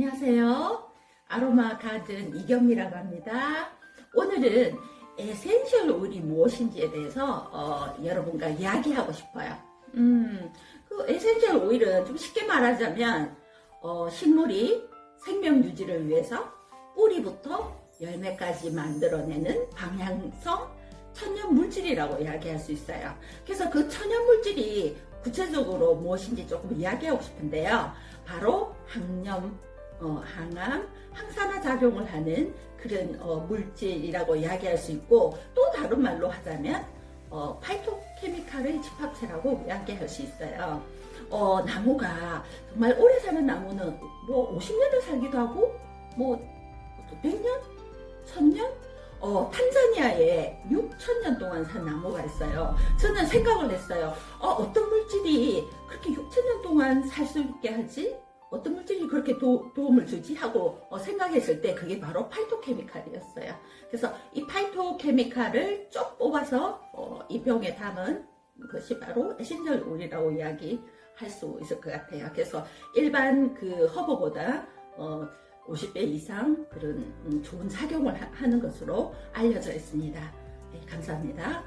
안녕하세요. 아로마 가든 이경미라고 합니다. 오늘은 에센셜 오일이 무엇인지에 대해서 어, 여러분과 이야기하고 싶어요. 음, 그 에센셜 오일은 좀 쉽게 말하자면 어, 식물이 생명 유지를 위해서 뿌리부터 열매까지 만들어내는 방향성 천연 물질이라고 이야기할 수 있어요. 그래서 그 천연 물질이 구체적으로 무엇인지 조금 이야기하고 싶은데요. 바로 항염, 어, 항암, 항산화 작용을 하는 그런 어, 물질이라고 이야기할 수 있고 또 다른 말로 하자면 어, 파이토케미칼의 집합체라고 이야기할 수 있어요. 어, 나무가 정말 오래 사는 나무는 뭐 50년을 살기도 하고 뭐 100년? 1000년? 어, 탄자니아에 6천년 동안 산 나무가 있어요. 저는 생각을 했어요. 어, 어떤 물질이 그렇게 6천년 동안 살 수 있게 하지? 어떤 물질이 그렇게 도, 움을 주지? 하고 어, 생각했을 때 그게 바로 파이토케미칼이었어요. 그래서 이 파이토케미칼을 쭉 뽑아서 어, 이 병에 담은 것이 바로 에센셜 오일이라고 이야기할 수 있을 것 같아요. 그래서 일반 그 허브보다 어, 50배 이상 그런 음, 좋은 작용을 하- 하는 것으로 알려져 있습니다. 네, 감사합니다.